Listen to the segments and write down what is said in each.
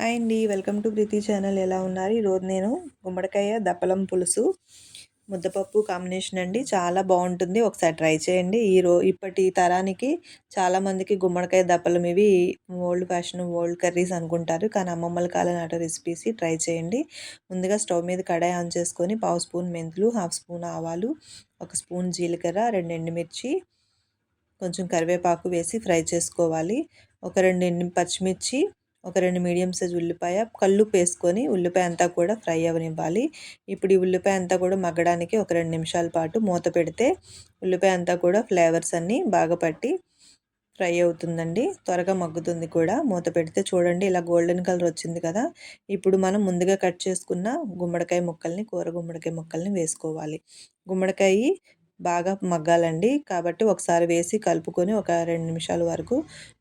Hi అండి welcome to Preethi channel. ఎలా ఉన్నారు? ఈరోజు నేను గుమ్మడికాయ దప్పలం పులుసు ముద్దపప్పు కాంబినేషన్ అండి. చాలా బాగుంటుంది. ఒకసారి ట్రై చేయండి. ఈ రో ఇప్పటి తరానికి చాలామందికి గుమ్మడికాయ దప్పలం ఇవి ఓల్డ్ ఫ్యాషన్ ఓల్డ్ కర్రీస్ అనుకుంటారు. కానీ అమ్మమ్మల కాలం నాటి రెసిపీస్ ట్రై చేయండి. ముందుగా స్టవ్ మీద కడాయి ఆన్ చేసుకొని పావు స్పూన్ మెంతులు హాఫ్ స్పూన్ ఆవాలు ఒక స్పూన్ జీలకర్ర రెండు ఎండుమిర్చి కొంచెం కరివేపాకు వేసి ఫ్రై చేసుకోవాలి. ఒక రెండు ఎండు పచ్చిమిర్చి ఒక రెండు మీడియం సైజ్ ఉల్లిపాయ కళ్ళు వేసుకొని ఉల్లిపాయ అంతా కూడా ఫ్రై అవ్వనివ్వాలి ఇప్పుడు ఈ ఉల్లిపాయ అంతా కూడా మగ్గడానికి ఒక రెండు నిమిషాల పాటు మూత పెడితే ఉల్లిపాయ అంతా కూడా ఫ్లేవర్స్ అన్నీ బాగా పట్టి ఫ్రై అవుతుందండి. త్వరగా మగ్గుతుంది కూడా. మూత పెడితే చూడండి ఇలా గోల్డెన్ కలర్ వచ్చింది కదా. ఇప్పుడు మనం ముందుగా కట్ చేసుకున్న గుమ్మడికాయ ముక్కల్ని కూర గుమ్మడికాయ ముక్కల్ని వేసుకోవాలి. గుమ్మడికాయ బాగా మగ్గాలండి. కాబట్టి ఒకసారి వేసి కలుపుకొని ఒక రెండు నిమిషాల వరకు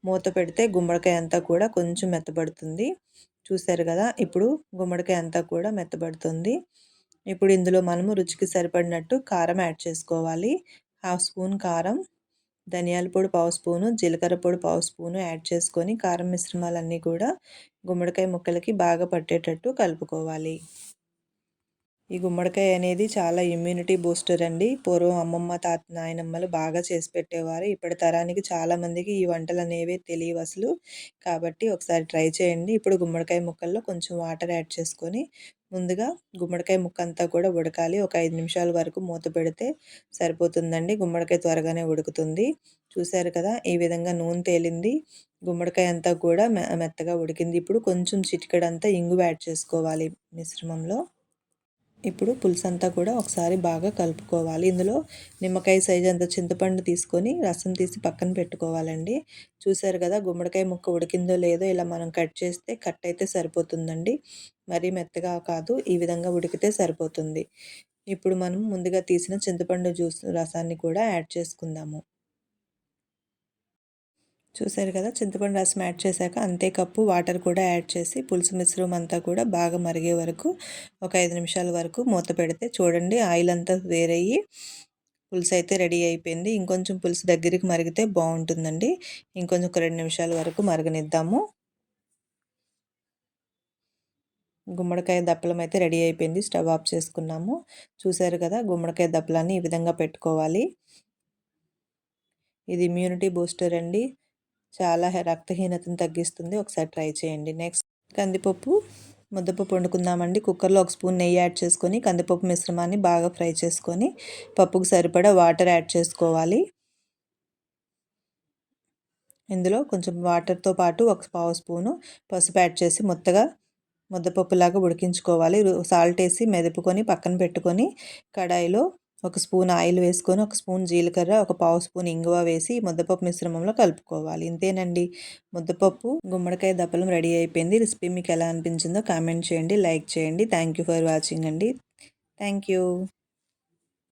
మూత పెడితే గుమ్మడికాయ అంతా కూడా కొంచెం మెత్తబడుతుంది. చూసారు కదా ఇప్పుడు గుమ్మడికాయ అంతా కూడా మెత్తబడుతుంది. ఇప్పుడు ఇందులో మనము రుచికి సరిపడినట్టు కారం యాడ్ చేసుకోవాలి. హాఫ్ స్పూన్ కారం ధనియాల పొడి పావు స్పూను జీలకర్ర పొడి పావు స్పూను యాడ్ చేసుకొని కారం మిశ్రమాలన్నీ కూడా గుమ్మడికాయ ముక్కలకి బాగా పట్టేటట్టు కలుపుకోవాలి. ఈ గుమ్మడికాయ అనేది చాలా ఇమ్యూనిటీ బూస్టర్ అండి. పూర్వం అమ్మమ్మ తాత నాయనమ్మలు బాగా చేసి పెట్టేవారు. ఇప్పటి తరానికి చాలామందికి ఈ వంటలు అనేవి తెలియవు అసలు. కాబట్టి ఒకసారి ట్రై చేయండి. ఇప్పుడు గుమ్మడికాయ ముక్కల్లో కొంచెం వాటర్ యాడ్ చేసుకొని ముందుగా గుమ్మడికాయ ముక్క అంతా కూడా ఉడకాలి. ఒక ఐదు నిమిషాల వరకు మూత పెడితే సరిపోతుందండి. గుమ్మడికాయ త్వరగానే ఉడుకుతుంది. చూశారు కదా ఈ విధంగా నూనె తేలింది. గుమ్మడికాయ అంతా కూడా మెత్తగా ఉడికింది. ఇప్పుడు కొంచెం చిటికడంతా ఇంగు యాడ్ చేసుకోవాలి మిశ్రమంలో. ఇప్పుడు పులుసు అంతా కూడా ఒకసారి బాగా కలుపుకోవాలి. ఇందులో నిమ్మకాయ సైజు అంత చింతపండు తీసుకొని రసం తీసి పక్కన పెట్టుకోవాలండి. చూసారు కదా గుమ్మడికాయ ముక్క ఉడికిందో లేదో ఇలా మనం కట్ చేస్తే కట్ అయితే సరిపోతుందండి. మరీ మెత్తగా కాదు ఈ విధంగా ఉడికితే సరిపోతుంది. ఇప్పుడు మనం ముందుగా తీసిన చింతపండు జ్యూస్ రసాన్ని కూడా యాడ్ చేసుకుందాము. చూసారు కదా చింతపండు రసం యాడ్ చేశాక అంతే కప్పు వాటర్ కూడా యాడ్ చేసి పులుసు మిశ్రమం అంతా కూడా బాగా మరిగే వరకు ఒక ఐదు నిమిషాల వరకు మూత పెడితే చూడండి ఆయిల్ అంతా వేరయ్యి పులుసు అయితే రెడీ అయిపోయింది. ఇంకొంచెం పులుసు దగ్గరికి మరిగితే బాగుంటుందండి. ఇంకొంచెం ఒక రెండు నిమిషాల వరకు మరగనిద్దాము. గుమ్మడికాయ దప్పలం అయితే రెడీ అయిపోయింది. స్టవ్ ఆఫ్ చేసుకున్నాము. చూసారు కదా గుమ్మడికాయ దప్పలాన్ని ఈ విధంగా పెట్టుకోవాలి. ఇది ఇమ్యూనిటీ బూస్టర్ అండి. చాలా రక్తహీనతను తగ్గిస్తుంది. ఒకసారి ట్రై చేయండి. నెక్స్ట్ కందిపప్పు ముద్దపప్పు వండుకుందామండి. కుక్కర్లో ఒక స్పూన్ నెయ్యి యాడ్ చేసుకొని కందిపప్పు మిశ్రమాన్ని బాగా ఫ్రై చేసుకొని పప్పుకు సరిపడా వాటర్ యాడ్ చేసుకోవాలి. ఇందులో కొంచెం వాటర్తో పాటు ఒక పావు స్పూను పసుపు యాడ్ చేసి మొత్తగా ముద్దపప్పులాగా ఉడికించుకోవాలి. సాల్ట్ వేసి మెదుపుకొని పక్కన పెట్టుకొని కడాయిలో ఒక స్పూన్ ఆయిల్ వేసుకొని ఒక స్పూన్ జీలకర్ర ఒక పావు స్పూన్ ఇంగువ వేసి ముద్దపప్పు మిశ్రమంలో కలుపుకోవాలి. ఇంతేనండి. ముద్దపప్పు గుమ్మడికాయ దప్పలం రెడీ అయిపోయింది. రెసిపీ మీకు ఎలా అనిపించిందో కామెంట్ చేయండి లైక్ చేయండి. థ్యాంక్ యూ ఫర్ వాచింగ్ అండి. Thank you